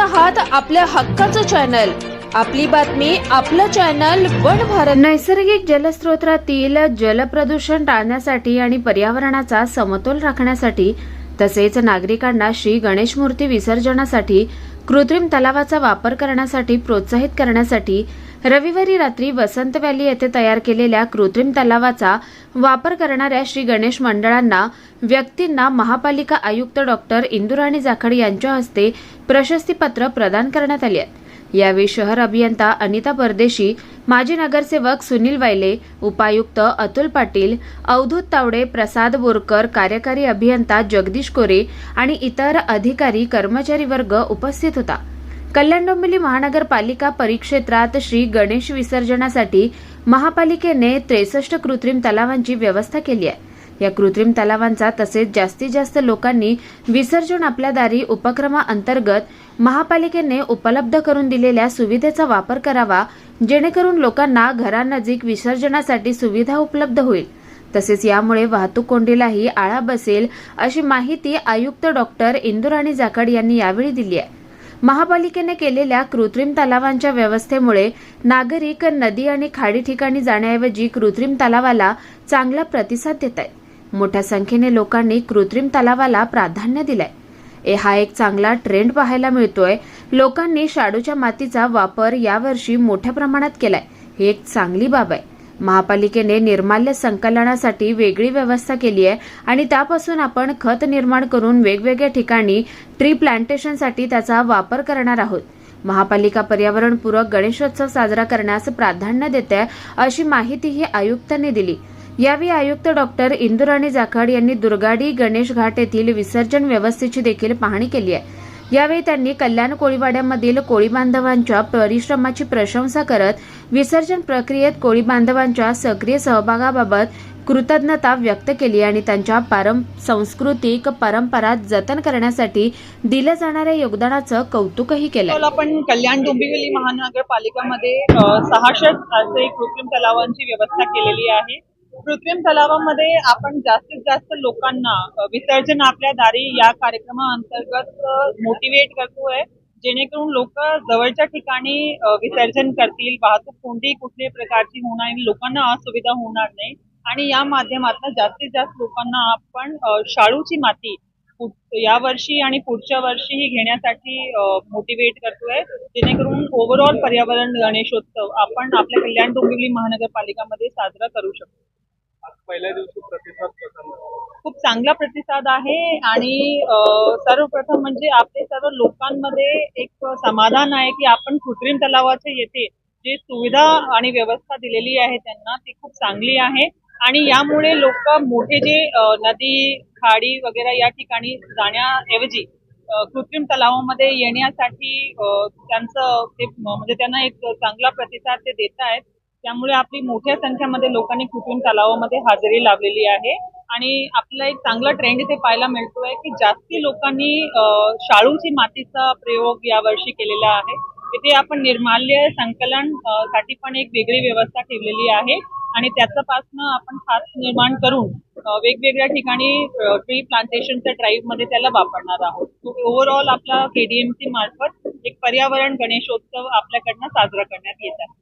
आहात आपल्या हक्काचं चॅनल आपली बातमी आपलं चॅनल वन भारत. नैसर्गिक जलस्रोतातील जलप्रदूषण टाळण्यासाठी आणि पर्यावरणाचा समतोल राखण्यासाठी तसेच नागरिकांना श्री गणेश मूर्ती विसर्जनासाठी कृत्रिम तलावाचा वापर करण्यासाठी प्रोत्साहित करण्यासाठी रविवारी रात्री वसंत व्हॅली येथे तयार केलेल्या कृत्रिम तलावाचा वापर करणाऱ्या श्री गणेश मंडळांना व्यक्तींना महापालिका आयुक्त डॉक्टर इंदुराणी जाखड यांच्या हस्ते प्रशस्तीपत्र प्रदान करण्यात आले आहेत यावेळी शहर अभियंता अनिता परदेशी माजी नगरसेवक सुनील वायले उपायुक्त अतुल पाटील अवधूत तावडे प्रसाद बोरकर कार्यकारी अभियंता जगदीश कोरे आणि इतर अधिकारी कर्मचारी वर्ग उपस्थित होता. कल्याण डोंबिवली महानगरपालिका परिक्षेत्रात श्री गणेश विसर्जनासाठी महापालिकेने त्रेसष्ट कृत्रिम तलावांची व्यवस्था केली आहे. या कृत्रिम तलावांचा तसेच जास्तीत जास्त लोकांनी विसर्जन आपल्या दारी उपक्रमाअंतर्गत महापालिकेने उपलब्ध करून दिलेल्या सुविधेचा वापर करावा जेणेकरून लोकांना घरानजीक विसर्जनासाठी सुविधा उपलब्ध होईल. तसेच यामुळे वाहतूक कोंडीलाही आळा बसेल अशी माहिती आयुक्त डॉक्टर इंदुराणी जाखड यांनी यावेळी दिली आहे. महापालिकेने केलेल्या कृत्रिम तलावांच्या व्यवस्थेमुळे नागरिक नदी आणि खाडी ठिकाणी जाण्याऐवजी कृत्रिम तलावाला चांगला प्रतिसाद देत आहेत. मोठ्या संख्येने लोकांनी कृत्रिम तलावाला प्राधान्य दिलंय. हा एक चांगला ट्रेंड पाहायला मिळतोय. लोकांनी शाडूच्या मातीचा वापर यावर्षी मोठ्या प्रमाणात केलाय. ही एक चांगली बाब आहे. महापालिकेने निर्माल्य संकलनासाठी वेगळी व्यवस्था केली आहे आणि त्यापासून आपण खत निर्माण करून वेगवेगळ्या ठिकाणी ट्री प्लांटेशनसाठी त्याचा वापर करणार आहोत. महापालिका पर्यावरणपूरक गणेशोत्सव साजरा करण्यास प्राधान्य देते अशी माहितीही आयुक्तांनी दिली. यावेळी आयुक्त डॉक्टर इंदुराणी जाखड यांनी दुर्गाडी गणेश घाट येथील विसर्जन व्यवस्थेची देखील पाहणी केली आहे. यावेळी त्यांनी कल्याण कोळीवाड्यामधील कोळी बांधवांच्या परिश्रमाची प्रशंसा करत विसर्जन प्रक्रियेत कोळी बांधवांच्या सक्रिय सहभागाबाबत कृतज्ञता व्यक्त केली आणि त्यांच्या पारं सांस्कृतिक परंपरा जतन करण्यासाठी दिल्या जाणाऱ्या योगदानाचं कौतुकही केलं. आपण कल्याण डोंबिवली महानगरपालिकामध्ये सहाशे असे कृत्रिम तलावांची व्यवस्था केलेली आहे. कृत्रिम तलावामध्ये आपण जास्तीत जास्त लोकांना विसर्जन आपल्या दारी या कार्यक्रमाअंतर्गत मोटिवेट करतोय जेणेकरून लोक जवळच्या ठिकाणी विसर्जन करतील वाहतूक कोणतीही कुठल्याही प्रकारची होणार लोकांना असुविधा होणार नाही. आणि या माध्यमातून जास्तीत जास्त लोकांना आपण शाळूची माती या वर्षी आणि पुढच्या वर्षी ही घेण्यासाठी मोटिवेट करतोय जेणेकरून ओव्हरऑल पर्यावरण गणेशोत्सव आपण आपल्या कल्याण डोंबिवली महानगरपालिकामध्ये साजरा करू शकतो. पहिल्या दिवशी प्रतिसाद कसा खूप चांगला प्रतिसाद आहे आणि सर्वप्रथम म्हणजे आपले सर्व लोकांमध्ये एक समाधान आहे की आपण कृत्रिम तलावाचे येथे जे सुविधा आणि व्यवस्था दिलेली आहे त्यांना ती खूप चांगली आहे. आणि यामुळे लोक मोठे जे नदी खाडी वगैरे या ठिकाणी जाण्याऐवजी कृत्रिम तलावामध्ये येण्यासाठी त्यांचं ते म्हणजे त्यांना एक चांगला प्रतिसाद ते देत आहेत त्यामुळे आपली मोठ्या संख्येमध्ये लोकांनी कुटुंब तलावामध्ये हजेरी लावलेली आहे. आणि आपला एक चांगला ट्रेंड इथे पाहायला मिळतोय की जास्ती लोकांनी शाळूची मातीचा प्रयोग यावर्षी केलेला आहे. इथे आपण निर्माल्य संकलनसाठी पण एक वेगळी व्यवस्था ठेवलेली आहे. आणि त्याच्यापासनं आपण खास निर्माण करून वेगवेगळ्या ठिकाणी ट्री प्लांटेशनच्या ड्राईव्हमध्ये त्याला वापरणार आहोत. ओव्हरऑल आपला केडीएमसी मार्फत एक पर्यावरण गणेशोत्सव आपल्याकडनं साजरा करण्यात येत आहे.